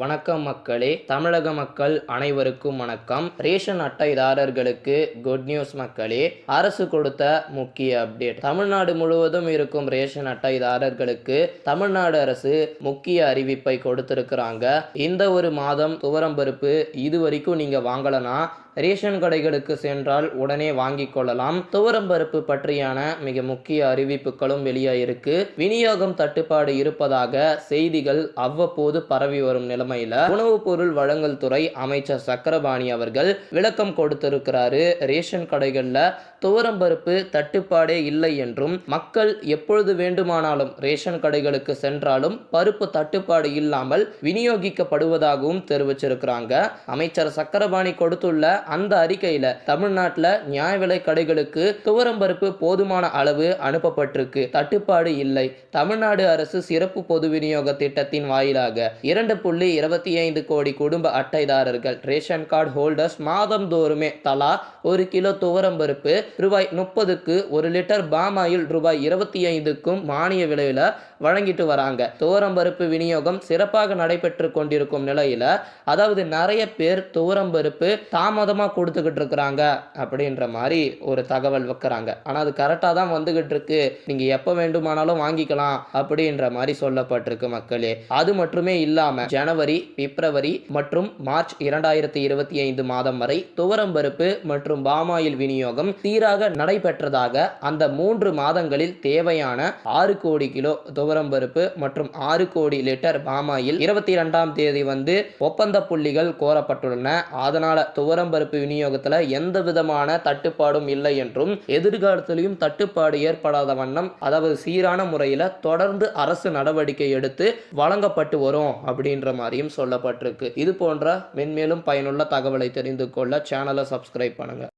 வணக்கம் மக்களே தமிழக மக்கள் அனைவருக்கும் வணக்கம். ரேஷன் அட்டைதாரர்களுக்கு குட் நியூஸ் மக்களே அரசு கொடுத்த முக்கிய அப்டேட் தமிழ்நாடு முழுவதும் இருக்கும் ரேஷன் அட்டைதாரர்களுக்கு தமிழ்நாடு அரசு முக்கிய அறிவிப்பை கொடுத்திருக்கிறாங்க. இந்த ஒரு மாதம் துவரம்பருப்பு இது வரைக்கும் நீங்க வாங்கலனா ரேஷன் கடைகளுக்கு சென்றால் உடனே வாங்கிக் கொள்ளலாம். துவரம்பருப்பு பற்றியான மிக முக்கிய அறிவிப்புகளும் வெளியாயிருக்கு. விநியோகம் தட்டுப்பாடு இருப்பதாக செய்திகள் அவ்வப்போது பரவி வரும் நிலைமையில உணவுப் பொருள் வழங்கல் துறை அமைச்சர் சக்கரபாணி அவர்கள் விளக்கம் கொடுத்திருக்கிறாரு. ரேஷன் கடைகள்ல துவரம்பருப்பு தட்டுப்பாடே இல்லை என்றும் மக்கள் எப்பொழுது வேண்டுமானாலும் ரேஷன் கடைகளுக்கு சென்றாலும் பருப்பு தட்டுப்பாடு இல்லாமல் விநியோகிக்கப்படுவதாகவும் தெரிவிச்சிருக்கிறாங்க. அமைச்சர் சக்கரபாணி கொடுத்துள்ள அந்த அறிக்கையில தமிழ்நாட்டில் நியாய விலை கடைகளுக்கு துவரம்பருப்பு போதுமான அளவு அனுப்பப்பட்டிருக்கு. தட்டுப்பாடு இல்லை. தமிழ்நாடு அரசு சிறப்பு பொது விநியோக திட்டத்தின் வாயிலாக இரண்டு புள்ளி இருபத்தி ஐந்து கோடி குடும்ப அட்டைதாரர்கள் ரேஷன் கார்டு ஹோல்டர்ஸ் மாதந்தோறுமே தலா ஒரு கிலோ துவரம்பருப்பு ரூபாய் முப்பதுக்கு ஒரு லிட்டர் பாமாயில் ரூபாய் இருபத்தி ஐந்துக்கும் மானிய விலையில வழங்கிட்டு வராங்க. துவரம்பருப்பு விநியோகம் சிறப்பாக நடைபெற்று கொண்டிருக்கும் நிலையில அதாவது நிறைய பேர் துவரம்பருப்பு தாமதமாக கொடுத்துக்கிட்டு இருக்கிறாங்க அப்படின்ற மாதிரி ஒரு தகவல் வைக்கிறாங்க. ஆனால் அது கரெக்டாக தான் வந்துகிட்டு இருக்கு. நீங்கள் எப்போ வேண்டுமானாலும் வாங்கிக்கலாம் அப்படின்ற மாதிரி சொல்லப்பட்டிருக்கு மக்களே. அது மட்டுமே இல்லாமல் ஜனவரி பிப்ரவரி மற்றும் மார்ச் இரண்டாயிரத்தி இருபத்தி ஐந்து மாதம் வரை துவரம்பருப்பு மற்றும் பாமாயில் விநியோகம் சீராக நடைபெற்றதாக அந்த மூன்று மாதங்களில் தேவையான ஆறு கோடி கிலோ துவரம்பருப்பு மற்றும் ஆறு கோடி லிட்டர் பாமாயில் இருபத்தி இரண்டாம் தேதி வந்து ஒப்பந்த புள்ளிகள் கோரப்பட்டுள்ளன. அதனால துவரம்பருப்பு விநியோகத்தில் எந்த விதமான தட்டுப்பாடும் இல்லை என்றும் எதிர்காலத்திலையும் தட்டுப்பாடு ஏற்படாத வண்ணம் அதாவது சீரான முறையில் தொடர்ந்து அரசு நடவடிக்கை எடுத்து வழங்கப்பட்டு வரும் அப்படின்ற மாதிரியும் சொல்லப்பட்டிருக்கு. இது போன்ற மென்மேலும் பயனுள்ள தகவலை தெரிந்து கொள்ள சேனலை சப்ஸ்கிரைப் பண்ணுங்க.